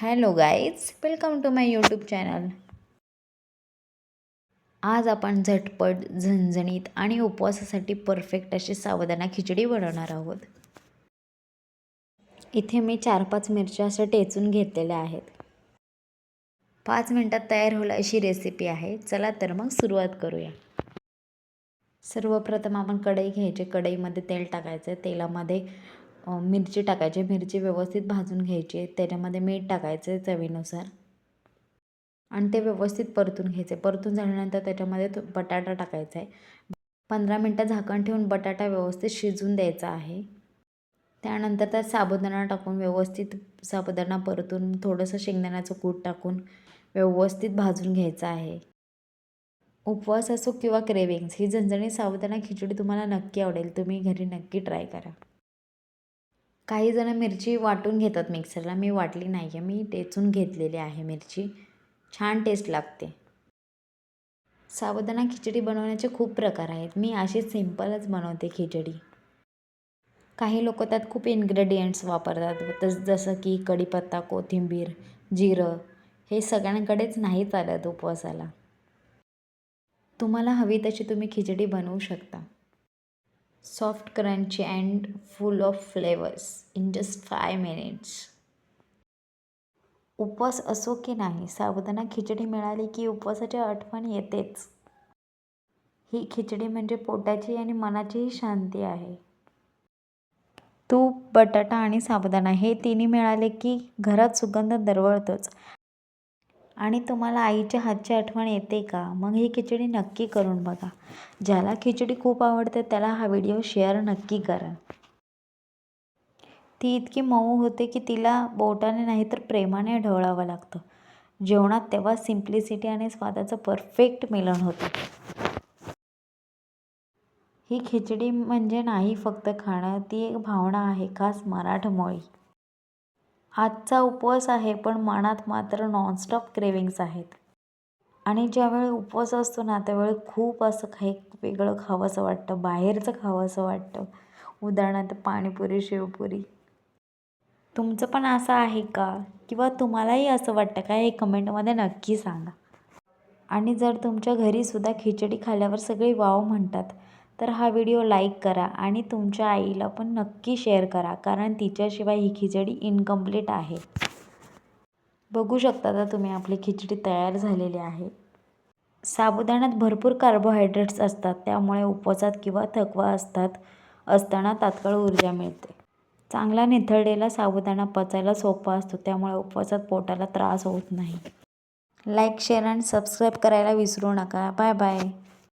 Hello guys welcome to my YouTube channel. आज आपण झटपट झणझणीत आणि उपवासासाठी परफेक्ट अशी साबुदाणा खिचडी बनवणार आहोत. इथे मी चार पाच मिरच्या अशा टेचून घेतलेल्या आहेत. पाच मिनटात तयार होईल अशी रेसिपी आहे. चला तर मग सुरुवात करूया. सर्वप्रथम आपण कढई घ्यायची. कढईमध्ये तेल टाकायचं तेलामध्ये मिरची टाकायची मिरची व्यवस्थित भाजून घ्यायची. त्याच्यामध्ये मीठ टाकायचं चवीनुसार. आणि ते व्यवस्थित परतून घ्यायचे. परतून झाल्यानंतर त्याच्यामध्ये तो बटाटा टाकायचा आहे. पंधरा मिनटं झाकण ठेवून बटाटा व्यवस्थित शिजून द्यायचा आहे. त्यानंतर त्यात साबुदाणा टाकून व्यवस्थित साबुदाणा परतून थोडंसं शेंगदाण्याचं कूट टाकून व्यवस्थित भाजून घ्यायचं आहे. उपवास असो किंवा क्रेविंग्स ही झणझणी साबुदाणा खिचडी तुम्हाला नक्की आवडेल. तुम्ही घरी नक्की ट्राय करा. काही जण मिरची वाटून घेतात मिक्सरला. मी वाटली नाही आहे मी टेचून घेतलेली आहे मिरची. छान टेस्ट लागते. साबुदाणा खिचडी बनवण्याचे खूप प्रकार आहेत. मी अशी सिम्पलच बनवते खिचडी. काही लोक त्यात खूप इन्ग्रेडियंट्स वापरतात. तस जसं की कढीपत्ता कोथिंबीर जिरं हे सगळ्यांकडेच नाही चालत उपवासाला. तुम्हाला हवी तशी तुम्ही खिचडी बनवू शकता. Soft crunchy and full of flavours in just five minutes उपवास असो की नाही साबुदाणा खिचडी मिळाली की उपवासाची आठवण येतेच. ही खिचडी म्हणजे पोटाची आणि मनाचीही शांती आहे. तूप बटाटा आणि साबुदाणा हे तिन्ही मिळाले की घरात सुगंध दरवळतोच. आणि तुम्हाला आईच्या हातची आठवण येते का? मग ही खिचडी नक्की करून बघा. ज्याला खिचडी खूप आवडते त्याला हा व्हिडिओ शेअर नक्की करा. ती इतकी मऊ होते की तिला बोटाने नाही तर प्रेमाने ढवळावं लागतं. जेवणात तेव्हा सिम्प्लिसिटी आणि स्वादाचं परफेक्ट मिलन होतं. ही खिचडी म्हणजे नाही फक्त खाणं ती एक भावना आहे खास मराठमोळी. आजचा उपवास आहे पण मनात मात्र नॉनस्टॉप क्रेविंग्स आहेत. आणि ज्यावेळी उपवास असतो ना त्यावेळी खूप असं काही वेगळं खावंसं वाटतं बाहेरचं खावंसं वाटतं. उदाहरणार्थ पाणीपुरी शेवपुरी. तुमचं पण असं आहे का? किंवा तुम्हालाही असं वाटतं का? हे कमेंटमध्ये नक्की सांगा. आणि जर तुमच्या घरीसुद्धा खिचडी खाल्ल्यावर सगळे वाव म्हणतात तर हा व्हिडिओ लाईक करा आणि तुमच्या आईला पण नक्की शेअर करा कारण तिच्याशिवाय ही खिचडी इनकम्प्लीट आहे. बघू शकता तर तुम्ही आपली खिचडी तयार झालेली आहे. साबुदाण्यात भरपूर कार्बोहायड्रेट्स असतात त्यामुळे उपवासात किंवा थकवा असतात असताना तात्काळ ऊर्जा मिळते. चांगला निथळलेला साबुदाणा पचायला सोपा असतो त्यामुळे उपवासात पोटाला त्रास होत नाही. लाईक शेअर आणि सबस्क्राईब करायला विसरू नका. Bye bye.